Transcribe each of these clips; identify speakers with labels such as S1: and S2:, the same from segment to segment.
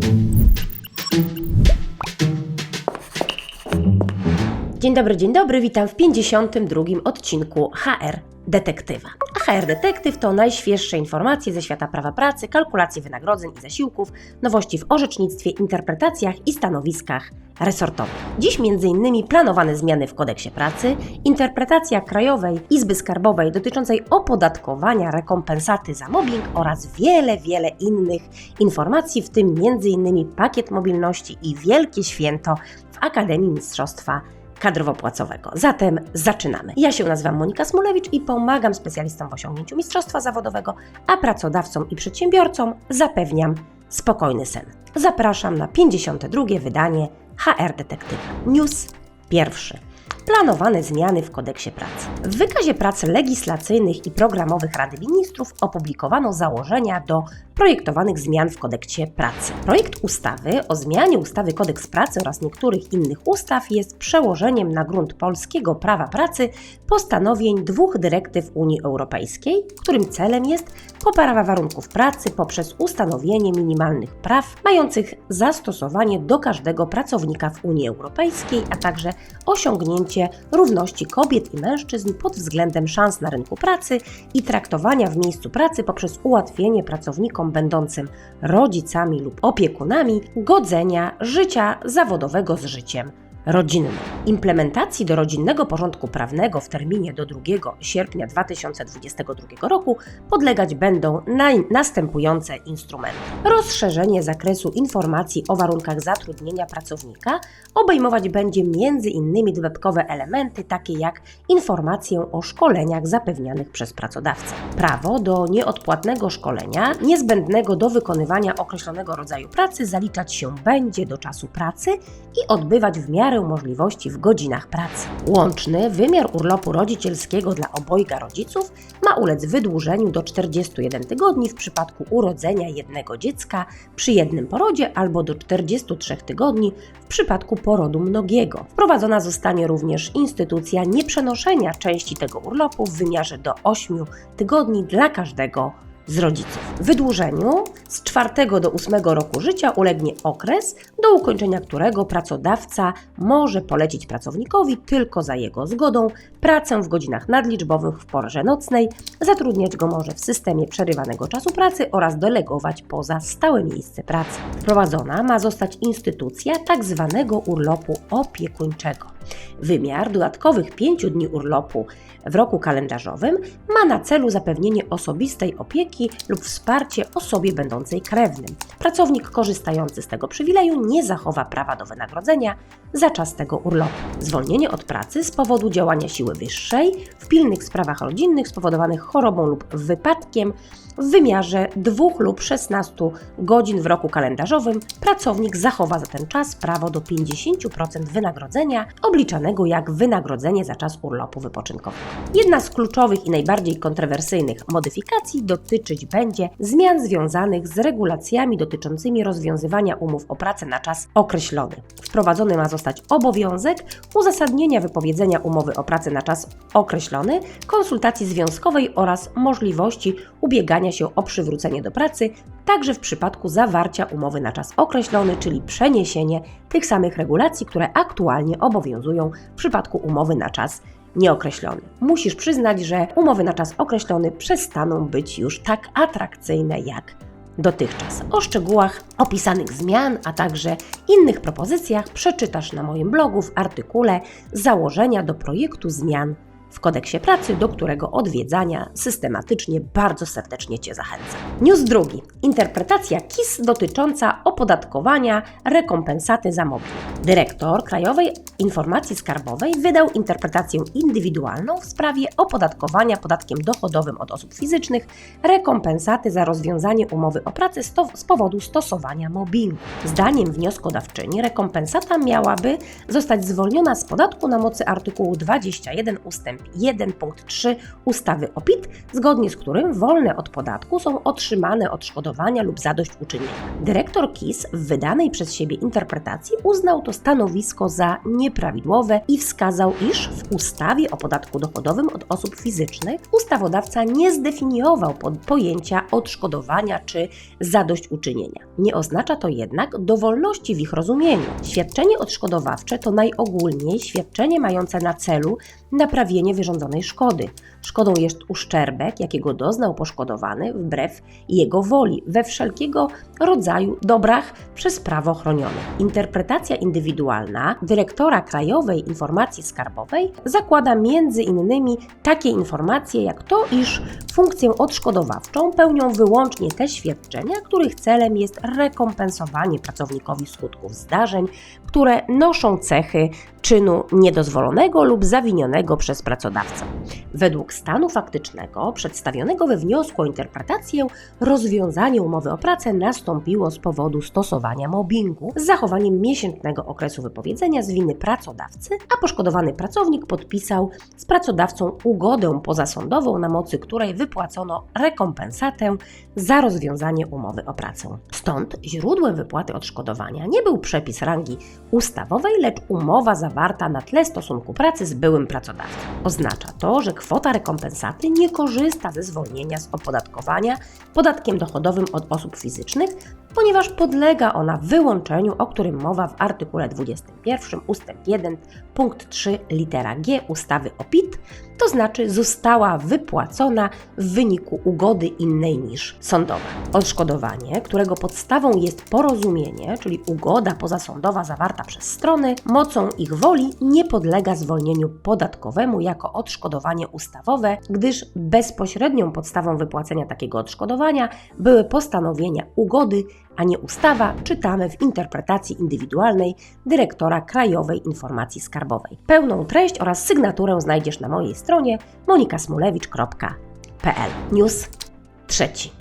S1: Thank you Dzień dobry, dzień dobry, witam w 52 odcinku HR Detektywa. A HR Detektyw to najświeższe informacje ze świata prawa pracy, kalkulacji wynagrodzeń i zasiłków, nowości w orzecznictwie, interpretacjach i stanowiskach resortowych. Dziś m.in. planowane zmiany w kodeksie pracy, interpretacja Krajowej Izby Skarbowej dotyczącej opodatkowania rekompensaty za mobbing oraz wiele, wiele innych informacji, w tym m.in. pakiet mobilności i wielkie święto w Akademii Mistrzostwa kadrowo-płacowego. Zatem zaczynamy. Ja się nazywam Monika Smulewicz i pomagam specjalistom w osiągnięciu mistrzostwa zawodowego, a pracodawcom i przedsiębiorcom zapewniam spokojny sen. Zapraszam na 52. wydanie HR Detektywa. News pierwszy. Planowane zmiany w kodeksie pracy. W wykazie prac legislacyjnych i programowych Rady Ministrów opublikowano założenia do projektowanych zmian w kodeksie pracy. Projekt ustawy o zmianie ustawy Kodeks pracy oraz niektórych innych ustaw jest przełożeniem na grunt polskiego prawa pracy postanowień dwóch dyrektyw Unii Europejskiej, którym celem jest poprawa warunków pracy poprzez ustanowienie minimalnych praw mających zastosowanie do każdego pracownika w Unii Europejskiej, a także osiągnięcie równości kobiet i mężczyzn pod względem szans na rynku pracy i traktowania w miejscu pracy poprzez ułatwienie pracownikom będącym rodzicami lub opiekunami godzenia życia zawodowego z życiem rodzinnym. Implementacji do rodzinnego porządku prawnego w terminie do 2 sierpnia 2022 roku podlegać będą następujące instrumenty. Rozszerzenie zakresu informacji o warunkach zatrudnienia pracownika obejmować będzie m.in. dodatkowe elementy takie jak informację o szkoleniach zapewnianych przez pracodawcę. Prawo do nieodpłatnego szkolenia niezbędnego do wykonywania określonego rodzaju pracy zaliczać się będzie do czasu pracy i odbywać w miarę możliwości w godzinach pracy. Łączny wymiar urlopu rodzicielskiego dla obojga rodziców ma ulec wydłużeniu do 41 tygodni w przypadku urodzenia jednego dziecka przy jednym porodzie albo do 43 tygodni w przypadku porodu mnogiego. Wprowadzona zostanie również instytucja nieprzenoszenia części tego urlopu w wymiarze do 8 tygodni dla każdego z rodziców. Wydłużeniu z 4 do 8 roku życia ulegnie okres, do ukończenia którego pracodawca może polecić pracownikowi tylko za jego zgodą pracę w godzinach nadliczbowych w porze nocnej, zatrudniać go może w systemie przerywanego czasu pracy oraz delegować poza stałe miejsce pracy. Wprowadzona ma zostać instytucja tak zwanego urlopu opiekuńczego. Wymiar dodatkowych 5 dni urlopu w roku kalendarzowym ma na celu zapewnienie osobistej opieki lub wsparcie osobie będącej krewnym. Pracownik korzystający z tego przywileju nie zachowa prawa do wynagrodzenia za czas tego urlopu. Zwolnienie od pracy z powodu działania siły wyższej w pilnych sprawach rodzinnych spowodowanych chorobą lub wypadkiem w wymiarze 2 lub 16 godzin w roku kalendarzowym pracownik zachowa za ten czas prawo do 50% wynagrodzenia obliczanego jak wynagrodzenie za czas urlopu wypoczynkowego. Jedna z kluczowych i najbardziej kontrowersyjnych modyfikacji dotyczyć będzie zmian związanych z regulacjami dotyczącymi rozwiązywania umów o pracę na czas określony. Wprowadzony ma zostać obowiązek uzasadnienia wypowiedzenia umowy o pracę na czas określony, konsultacji związkowej oraz możliwości ubiegania się o przywrócenie do pracy, także w przypadku zawarcia umowy na czas określony, czyli przeniesienie tych samych regulacji, które aktualnie obowiązują w przypadku umowy na czas nieokreślony. Musisz przyznać, że umowy na czas określony przestaną być już tak atrakcyjne jak dotychczas. O szczegółach opisanych zmian, a także innych propozycjach przeczytasz na moim blogu w artykule Założenia do projektu zmian w kodeksie pracy, do którego odwiedzania systematycznie bardzo serdecznie Cię zachęcam. News drugi. Interpretacja KIS dotycząca opodatkowania rekompensaty za mobbing. Dyrektor Krajowej Informacji Skarbowej wydał interpretację indywidualną w sprawie opodatkowania podatkiem dochodowym od osób fizycznych rekompensaty za rozwiązanie umowy o pracę z powodu stosowania mobbingu. Zdaniem wnioskodawczyni rekompensata miałaby zostać zwolniona z podatku na mocy artykułu 21 ust. Ustęp 1 punkt 3 ustawy o PIT, zgodnie z którym wolne od podatku są otrzymane odszkodowania lub zadośćuczynienia. Dyrektor KIS w wydanej przez siebie interpretacji uznał to stanowisko za nieprawidłowe i wskazał, iż w ustawie o podatku dochodowym od osób fizycznych ustawodawca nie zdefiniował pojęcia odszkodowania czy zadośćuczynienia. Nie oznacza to jednak dowolności w ich rozumieniu. Świadczenie odszkodowawcze to najogólniej świadczenie mające na celu naprawienie wyrządzonej szkody. Szkodą jest uszczerbek, jakiego doznał poszkodowany wbrew jego woli we wszelkiego rodzaju dobrach przez prawo chronionych. Interpretacja indywidualna dyrektora Krajowej Informacji Skarbowej zakłada między innymi takie informacje jak to, iż funkcję odszkodowawczą pełnią wyłącznie te świadczenia, których celem jest rekompensowanie pracownikowi skutków zdarzeń, które noszą cechy czynu niedozwolonego lub zawinionego przez pracodawcę. Według stanu faktycznego przedstawionego we wniosku o interpretację, rozwiązanie umowy o pracę nastąpiło z powodu stosowania mobbingu z zachowaniem miesięcznego okresu wypowiedzenia z winy pracodawcy, a poszkodowany pracownik podpisał z pracodawcą ugodę pozasądową, na mocy której wypłacono rekompensatę za rozwiązanie umowy o pracę. Stąd źródłem wypłaty odszkodowania nie był przepis rangi ustawowej, lecz umowa zawarta na tle stosunku pracy z byłym pracodawcą. Oznacza to, że kwota rekompensaty nie korzysta ze zwolnienia z opodatkowania podatkiem dochodowym od osób fizycznych, ponieważ podlega ona wyłączeniu, o którym mowa w artykule 21 ust. 1 punkt 3 litera G ustawy o PIT, to znaczy została wypłacona w wyniku ugody innej niż sądowa. Odszkodowanie, którego podstawą jest porozumienie, czyli ugoda pozasądowa zawarta przez strony, mocą ich woli nie podlega zwolnieniu podatkowemu jako odszkodowanie ustawowe, gdyż bezpośrednią podstawą wypłacenia takiego odszkodowania były postanowienia ugody, a nie ustawa, czytamy w interpretacji indywidualnej dyrektora Krajowej Informacji Skarbowej. Pełną treść oraz sygnaturę znajdziesz na mojej stronie monikasmulewicz.pl. News trzeci.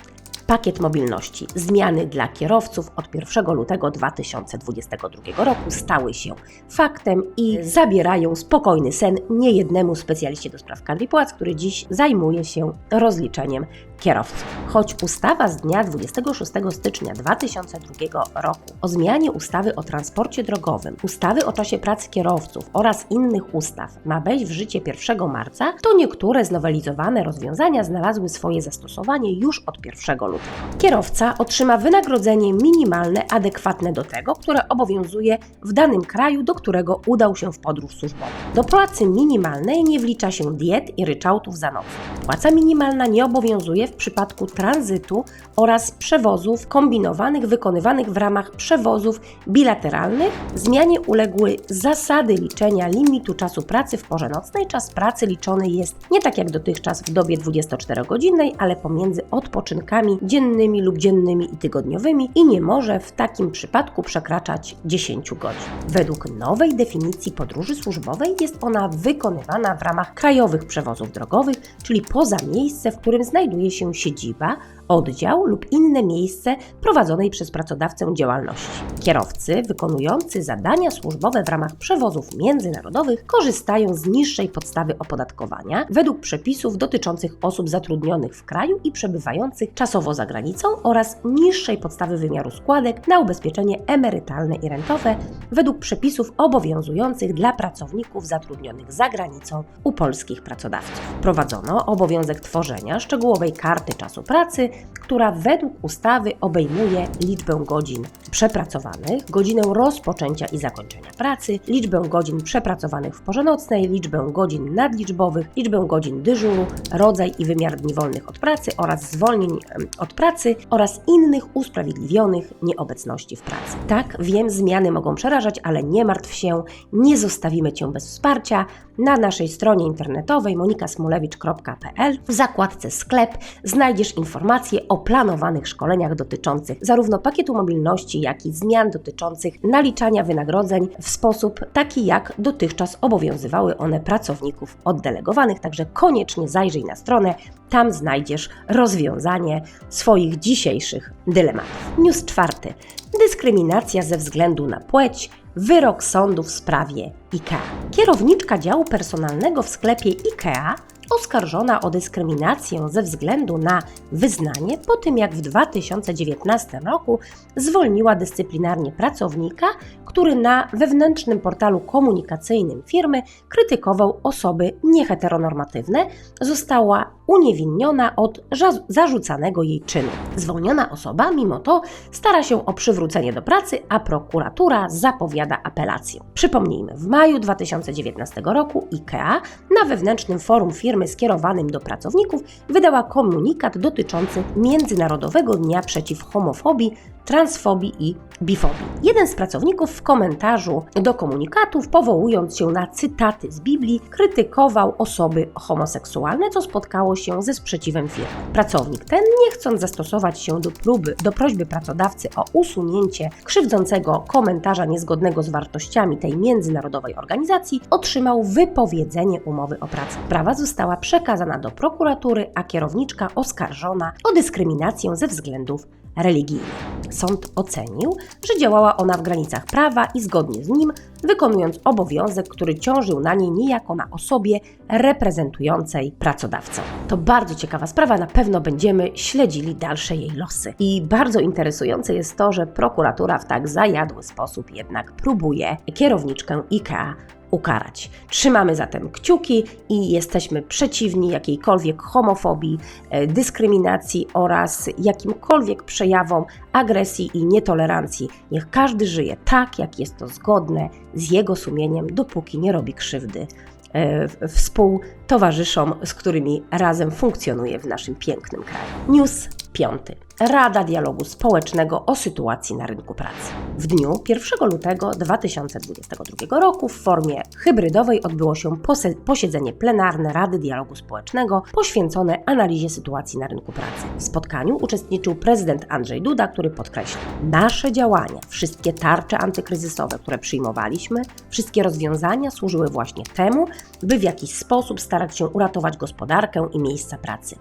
S1: Pakiet mobilności. Zmiany dla kierowców od 1 lutego 2022 roku stały się faktem i zabierają spokojny sen niejednemu specjaliście do spraw kadr i płac, który dziś zajmuje się rozliczeniem kierowców. Choć ustawa z dnia 26 stycznia 2002 roku o zmianie ustawy o transporcie drogowym, ustawy o czasie pracy kierowców oraz innych ustaw ma wejść w życie 1 marca, to niektóre znowelizowane rozwiązania znalazły swoje zastosowanie już od 1 lutego. Kierowca otrzyma wynagrodzenie minimalne adekwatne do tego, które obowiązuje w danym kraju, do którego udał się w podróż służbową. Do płacy minimalnej nie wlicza się diet i ryczałtów za noc. Płaca minimalna nie obowiązuje w przypadku tranzytu oraz przewozów kombinowanych wykonywanych w ramach przewozów bilateralnych. Zmianie uległy zasady liczenia limitu czasu pracy w porze nocnej. Czas pracy liczony jest nie tak jak dotychczas w dobie 24-godzinnej, ale pomiędzy odpoczynkami dziennymi lub dziennymi i tygodniowymi i nie może w takim przypadku przekraczać 10 godzin. Według nowej definicji podróży służbowej jest ona wykonywana w ramach krajowych przewozów drogowych, czyli poza miejsce, w którym znajduje się siedziba, oddział lub inne miejsce prowadzonej przez pracodawcę działalności. Kierowcy wykonujący zadania służbowe w ramach przewozów międzynarodowych korzystają z niższej podstawy opodatkowania według przepisów dotyczących osób zatrudnionych w kraju i przebywających czasowo za granicą oraz niższej podstawy wymiaru składek na ubezpieczenie emerytalne i rentowe według przepisów obowiązujących dla pracowników zatrudnionych za granicą u polskich pracodawców. Wprowadzono obowiązek tworzenia szczegółowej karty czasu pracy, która według ustawy obejmuje liczbę godzin przepracowanych, godzinę rozpoczęcia i zakończenia pracy, liczbę godzin przepracowanych w porze nocnej, liczbę godzin nadliczbowych, liczbę godzin dyżuru, rodzaj i wymiar dni wolnych od pracy oraz zwolnień od pracy oraz innych usprawiedliwionych nieobecności w pracy. Tak, wiem, zmiany mogą przerażać, ale nie martw się, nie zostawimy Cię bez wsparcia. Na naszej stronie internetowej monikasmulewicz.pl w zakładce sklep znajdziesz informacje informacje o planowanych szkoleniach dotyczących zarówno pakietu mobilności, jak i zmian dotyczących naliczania wynagrodzeń w sposób taki, jak dotychczas obowiązywały one pracowników oddelegowanych. Także koniecznie zajrzyj na stronę, tam znajdziesz rozwiązanie swoich dzisiejszych dylematów. News czwarty. Dyskryminacja ze względu na płeć. Wyrok sądu w sprawie IKEA. Kierowniczka działu personalnego w sklepie IKEA oskarżona o dyskryminację ze względu na wyznanie po tym, jak w 2019 roku zwolniła dyscyplinarnie pracownika, który na wewnętrznym portalu komunikacyjnym firmy krytykował osoby nieheteronormatywne, została uniewinniona od zarzucanego jej czynu. Zwolniona osoba, mimo to, stara się o przywrócenie do pracy, a prokuratura zapowiada apelację. Przypomnijmy, w maju 2019 roku IKEA na wewnętrznym forum firmy skierowanym do pracowników wydała komunikat dotyczący Międzynarodowego Dnia Przeciw Homofobii, Transfobii i Bifobii. Jeden z pracowników w komentarzu do komunikatów, powołując się na cytaty z Biblii, krytykował osoby homoseksualne, co spotkało się ze sprzeciwem firmy. Pracownik ten, nie chcąc zastosować się do próby, do prośby pracodawcy o usunięcie krzywdzącego komentarza niezgodnego z wartościami tej międzynarodowej organizacji, otrzymał wypowiedzenie umowy o pracę. Sprawa została przekazana do prokuratury, a kierowniczka oskarżona o dyskryminację ze względów religijnych. Sąd ocenił, że działała ona w granicach prawa i zgodnie z nim, wykonując obowiązek, który ciążył na niej niejako na osobie reprezentującej pracodawcę. To bardzo ciekawa sprawa, na pewno będziemy śledzili dalsze jej losy. I bardzo interesujące jest to, że prokuratura w tak zajadły sposób jednak próbuje kierowniczkę IKEA ukarać. Trzymamy zatem kciuki i jesteśmy przeciwni jakiejkolwiek homofobii, e, dyskryminacji oraz jakimkolwiek przejawom agresji i nietolerancji. Niech każdy żyje tak, jak jest to zgodne z jego sumieniem, dopóki nie robi krzywdy e, współtowarzyszom, z którymi razem funkcjonuje w naszym pięknym kraju. News piąty. Rada Dialogu Społecznego o sytuacji na rynku pracy. W dniu 1 lutego 2022 roku w formie hybrydowej odbyło się posiedzenie plenarne Rady Dialogu Społecznego poświęcone analizie sytuacji na rynku pracy. W spotkaniu uczestniczył prezydent Andrzej Duda, który podkreślił: Nasze działania, wszystkie tarcze antykryzysowe, które przyjmowaliśmy, wszystkie rozwiązania służyły właśnie temu, by w jakiś sposób starać się uratować gospodarkę i miejsca pracy.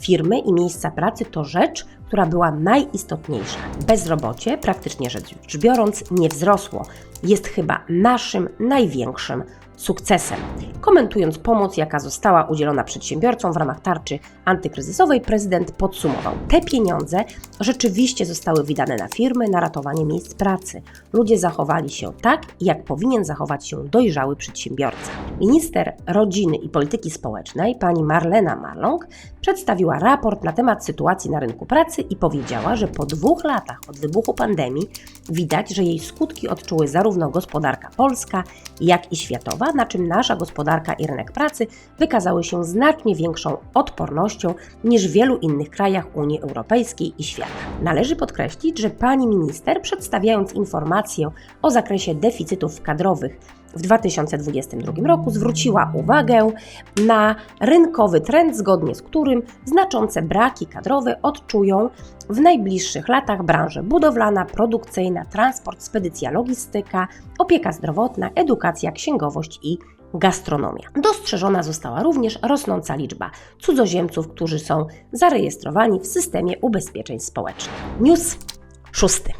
S1: Firmy i miejsca pracy to rzecz, która była najistotniejsza. Bezrobocie, praktycznie rzecz biorąc, nie wzrosło. Jest chyba naszym największym sukcesem. Komentując pomoc, jaka została udzielona przedsiębiorcom w ramach tarczy antykryzysowej, prezydent podsumował: Te pieniądze rzeczywiście zostały wydane na firmy, na ratowanie miejsc pracy. Ludzie zachowali się tak, jak powinien zachować się dojrzały przedsiębiorca. Minister Rodziny i Polityki Społecznej, pani Marlena Marlong, przedstawiła raport na temat sytuacji na rynku pracy i powiedziała, że po dwóch latach od wybuchu pandemii widać, że jej skutki odczuły zarówno gospodarka polska, jak i światowa, na czym nasza gospodarka i rynek pracy wykazały się znacznie większą odpornością niż w wielu innych krajach Unii Europejskiej i świata. Należy podkreślić, że pani minister, przedstawiając informację o zakresie deficytów kadrowych w 2022 roku zwróciła uwagę na rynkowy trend, zgodnie z którym znaczące braki kadrowe odczują w najbliższych latach branże budowlana, produkcyjna, transport, spedycja, logistyka, opieka zdrowotna, edukacja, księgowość i gastronomia. Dostrzeżona została również rosnąca liczba cudzoziemców, którzy są zarejestrowani w systemie ubezpieczeń społecznych. News szósty.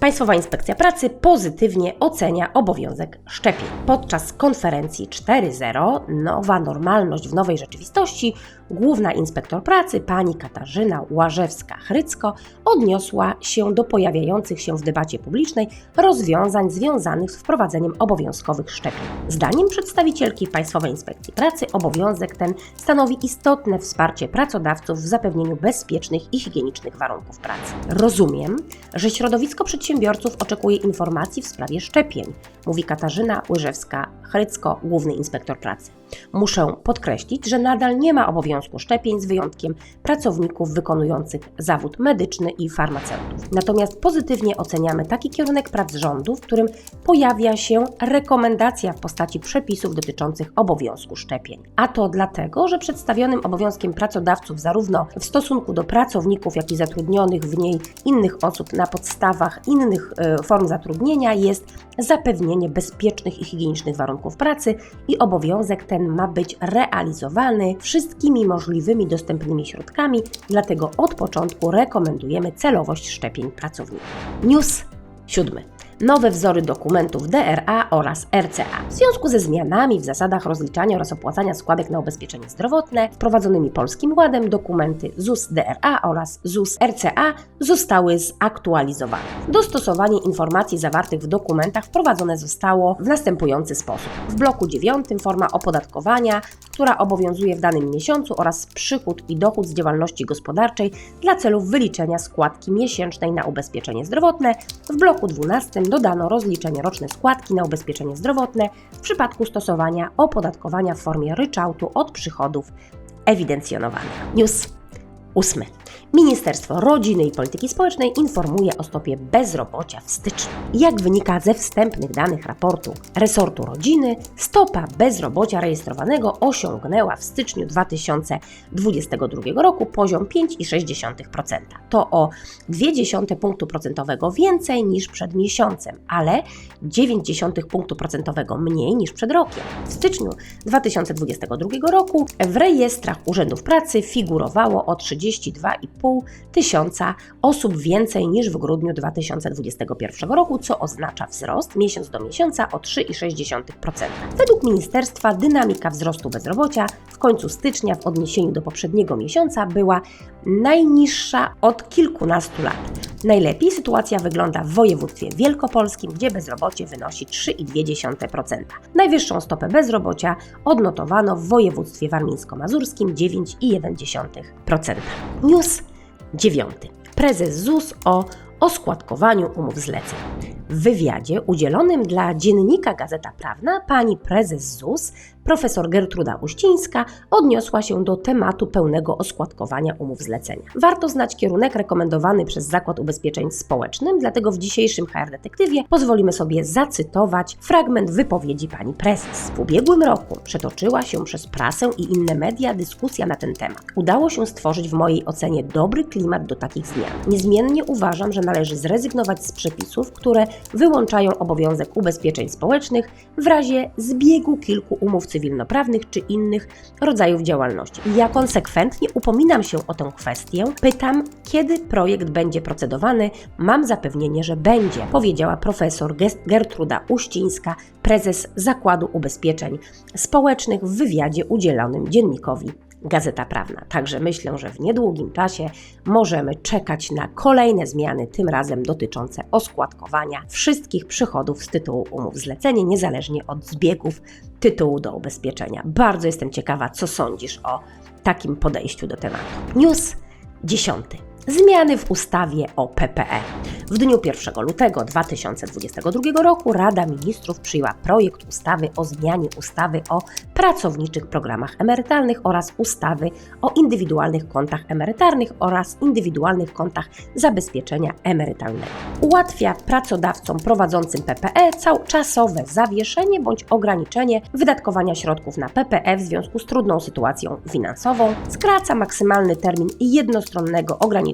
S1: Państwowa Inspekcja Pracy pozytywnie ocenia obowiązek szczepień. Podczas konferencji 4.0 Nowa normalność w nowej rzeczywistości główna inspektor pracy pani Katarzyna Łażewska-Hrycko odniosła się do pojawiających się w debacie publicznej rozwiązań związanych z wprowadzeniem obowiązkowych szczepień. Zdaniem przedstawicielki Państwowej Inspekcji Pracy obowiązek ten stanowi istotne wsparcie pracodawców w zapewnieniu bezpiecznych i higienicznych warunków pracy. Rozumiem, że środowisko przedsiębiorców oczekuje informacji w sprawie szczepień, mówi Katarzyna Łyżewska-Hrycko, główny inspektor pracy. Muszę podkreślić, że nadal nie ma obowiązku szczepień z wyjątkiem pracowników wykonujących zawód medyczny i farmaceutów. Natomiast pozytywnie oceniamy taki kierunek prac rządu, w którym pojawia się rekomendacja w postaci przepisów dotyczących obowiązku szczepień. A to dlatego, że przedstawionym obowiązkiem pracodawców zarówno w stosunku do pracowników, jak i zatrudnionych w niej innych osób na podstawach innych e, form zatrudnienia jest zapewnienie bezpiecznych i higienicznych warunków pracy i obowiązek ten ma być realizowany wszystkimi możliwymi dostępnymi środkami, dlatego od początku rekomendujemy celowość szczepień pracowników. News siódmy nowe wzory dokumentów DRA oraz RCA. W związku ze zmianami w zasadach rozliczania oraz opłacania składek na ubezpieczenie zdrowotne wprowadzonymi Polskim Ładem dokumenty ZUS DRA oraz ZUS RCA zostały zaktualizowane. Dostosowanie informacji zawartych w dokumentach wprowadzone zostało w następujący sposób. W bloku 9 forma opodatkowania, która obowiązuje w danym miesiącu oraz przychód i dochód z działalności gospodarczej dla celów wyliczenia składki miesięcznej na ubezpieczenie zdrowotne. W bloku 12 dodano rozliczenie roczne składki na ubezpieczenie zdrowotne w przypadku stosowania opodatkowania w formie ryczałtu od przychodów ewidencjonowanych. News 8. Ministerstwo Rodziny i Polityki Społecznej informuje o stopie bezrobocia w styczniu. Jak wynika ze wstępnych danych raportu resortu rodziny, stopa bezrobocia rejestrowanego osiągnęła w styczniu 2022 roku poziom 5,6%. To o 0,2 punktu procentowego więcej niż przed miesiącem, ale 0,9 punktu procentowego mniej niż przed rokiem. W styczniu 2022 roku w rejestrach urzędów pracy figurowało o 32,5 tysiąca osób więcej niż w grudniu 2021 roku, co oznacza wzrost miesiąc do miesiąca o 3,6%. Według ministerstwa dynamika wzrostu bezrobocia w końcu stycznia w odniesieniu do poprzedniego miesiąca była najniższa od kilkunastu lat. Najlepiej sytuacja wygląda w województwie wielkopolskim, gdzie bezrobocie wynosi 3,2%. Najwyższą stopę bezrobocia odnotowano w województwie warmińsko-mazurskim 9,1%. News 9. Prezes ZUS o oskładkowaniu umów zleceń. W wywiadzie udzielonym dla dziennika Gazeta Prawna pani prezes ZUS profesor Gertruda Uścińska odniosła się do tematu pełnego oskładkowania umów zlecenia. Warto znać kierunek rekomendowany przez Zakład Ubezpieczeń Społecznym, dlatego w dzisiejszym HR Detektywie pozwolimy sobie zacytować fragment wypowiedzi pani prezes. W ubiegłym roku przetoczyła się przez prasę i inne media dyskusja na ten temat. Udało się stworzyć w mojej ocenie dobry klimat do takich zmian. Niezmiennie uważam, że należy zrezygnować z przepisów, które wyłączają obowiązek ubezpieczeń społecznych w razie zbiegu kilku umów cywilnoprawnych czy innych rodzajów działalności. Ja konsekwentnie upominam się o tę kwestię. Pytam, kiedy projekt będzie procedowany. Mam zapewnienie, że będzie, powiedziała profesor Gertruda Uścińska, prezes Zakładu Ubezpieczeń Społecznych w wywiadzie udzielonym dziennikowi Gazeta Prawna. Także myślę, że w niedługim czasie możemy czekać na kolejne zmiany, tym razem dotyczące oskładkowania wszystkich przychodów z tytułu umów zlecenia, niezależnie od zbiegów tytułu do ubezpieczenia. Bardzo jestem ciekawa, co sądzisz o takim podejściu do tematu. News 10. Zmiany w ustawie o PPE. W dniu 1 lutego 2022 roku Rada Ministrów przyjęła projekt ustawy o zmianie ustawy o pracowniczych programach emerytalnych oraz ustawy o indywidualnych kontach emerytalnych oraz indywidualnych kontach zabezpieczenia emerytalnego. Ułatwia pracodawcom prowadzącym PPE czasowe zawieszenie bądź ograniczenie wydatkowania środków na PPE w związku z trudną sytuacją finansową, skraca maksymalny termin jednostronnego ograniczenia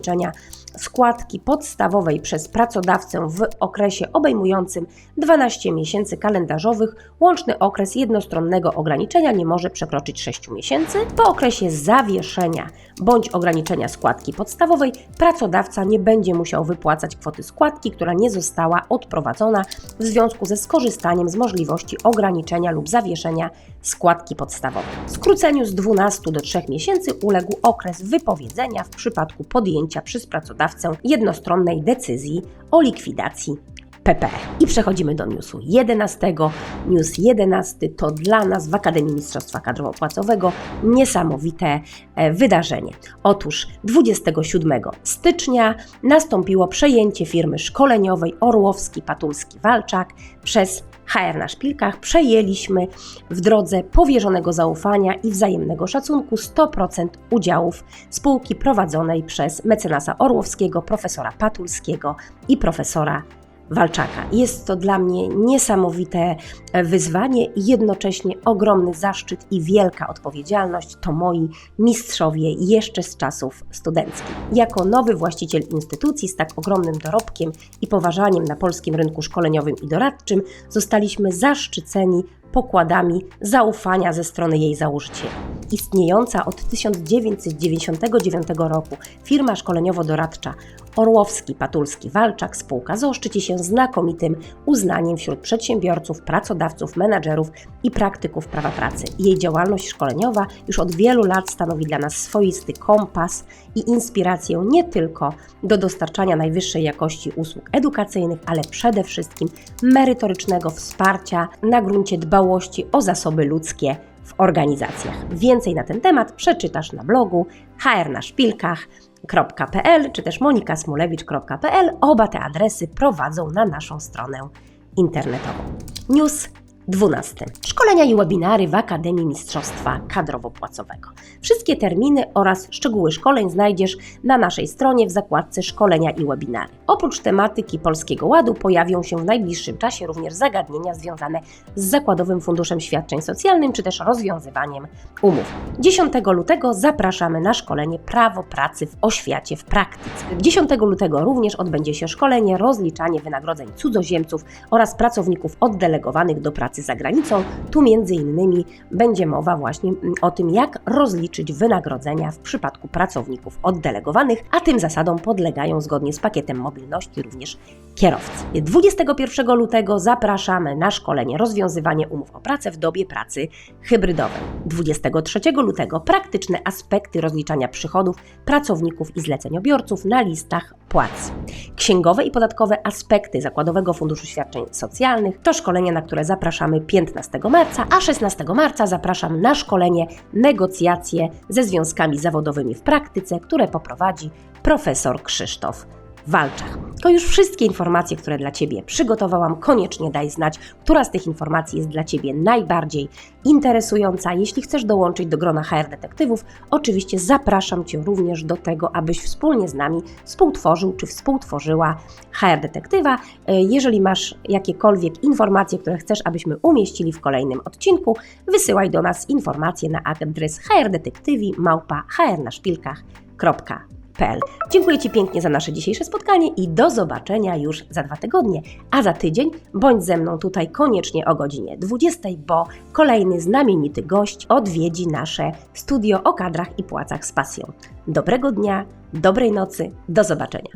S1: składki podstawowej przez pracodawcę w okresie obejmującym 12 miesięcy kalendarzowych, łączny okres jednostronnego ograniczenia nie może przekroczyć 6 miesięcy. Po okresie zawieszenia bądź ograniczenia składki podstawowej, pracodawca nie będzie musiał wypłacać kwoty składki, która nie została odprowadzona w związku ze skorzystaniem z możliwości ograniczenia lub zawieszenia składki podstawowej. Skróceniu z 12 do 3 miesięcy uległ okres wypowiedzenia w przypadku podjęcia przez pracodawcę jednostronnej decyzji o likwidacji PP. I przechodzimy do newsu 11. News 11 to dla nas w Akademii Mistrzostwa Kadrowo-Płacowego niesamowite e, wydarzenie. Otóż 27 stycznia nastąpiło przejęcie firmy szkoleniowej Orłowski Patulski Walczak przez HR na szpilkach. Przejęliśmy w drodze powierzonego zaufania i wzajemnego szacunku 100% udziałów spółki prowadzonej przez mecenasa Orłowskiego, profesora Patulskiego i profesora Walczaka. Jest to dla mnie niesamowite e, wyzwanie i jednocześnie ogromny zaszczyt i wielka odpowiedzialność. To moi mistrzowie jeszcze z czasów studenckich. Jako nowy właściciel instytucji z tak ogromnym dorobkiem i poważaniem na polskim rynku szkoleniowym i doradczym zostaliśmy zaszczyceni pokładami zaufania ze strony jej założycieli. Istniejąca od 1999 roku firma szkoleniowo-doradcza Orłowski Patulski Walczak spółka zaszczyci się znakomitym uznaniem wśród przedsiębiorców, pracodawców, menadżerów i praktyków prawa pracy. Jej działalność szkoleniowa już od wielu lat stanowi dla nas swoisty kompas i inspirację nie tylko do dostarczania najwyższej jakości usług edukacyjnych, ale przede wszystkim merytorycznego wsparcia na gruncie dbałości o zasoby ludzkie w organizacjach. Więcej na ten temat przeczytasz na blogu hrnaszpilkach.pl czy też monikasmulewicz.pl. Oba te adresy prowadzą na naszą stronę internetową. News 12. Szkolenia i webinary w Akademii Mistrzostwa Kadrowo-Płacowego. Wszystkie terminy oraz szczegóły szkoleń znajdziesz na naszej stronie w zakładce Szkolenia i webinary. Oprócz tematyki Polskiego Ładu pojawią się w najbliższym czasie również zagadnienia związane z Zakładowym Funduszem Świadczeń Socjalnym czy też rozwiązywaniem umów. 10 lutego zapraszamy na szkolenie Prawo pracy w oświacie w praktyce. 10 lutego również odbędzie się szkolenie Rozliczanie wynagrodzeń cudzoziemców oraz pracowników oddelegowanych do pracy za granicą. Tu między innymi będzie mowa właśnie mm, o tym, jak rozliczyć wynagrodzenia w przypadku pracowników oddelegowanych, a tym zasadom podlegają zgodnie z pakietem mobilności również kierowcy. 21 lutego zapraszamy na szkolenie Rozwiązywanie umów o pracę w dobie pracy hybrydowej. 23 lutego praktyczne aspekty rozliczania przychodów pracowników i zleceniobiorców na listach płac. Księgowe i podatkowe aspekty Zakładowego Funduszu Świadczeń Socjalnych to szkolenie, na które zapraszamy 15 marca, a 16 marca zapraszam na szkolenie negocjacje ze związkami zawodowymi w praktyce, które poprowadzi profesor Krzysztof Walczak. To już wszystkie informacje, które dla Ciebie przygotowałam. Koniecznie daj znać, która z tych informacji jest dla Ciebie najbardziej interesująca. Jeśli chcesz dołączyć do grona HR detektywów, oczywiście zapraszam Cię również do tego, abyś wspólnie z nami współtworzył czy współtworzyła HR detektywa. E, Jeżeli masz jakiekolwiek informacje, które chcesz, abyśmy umieścili w kolejnym odcinku, wysyłaj do nas informacje na adres hrdetektywi małpa Dziękuję Ci pięknie za nasze dzisiejsze spotkanie i do zobaczenia już za dwa tygodnie. A za tydzień bądź ze mną tutaj koniecznie o godzinie 20, bo kolejny znamienity gość odwiedzi nasze studio o kadrach i płacach z pasją. Dobrego dnia, dobrej nocy, do zobaczenia.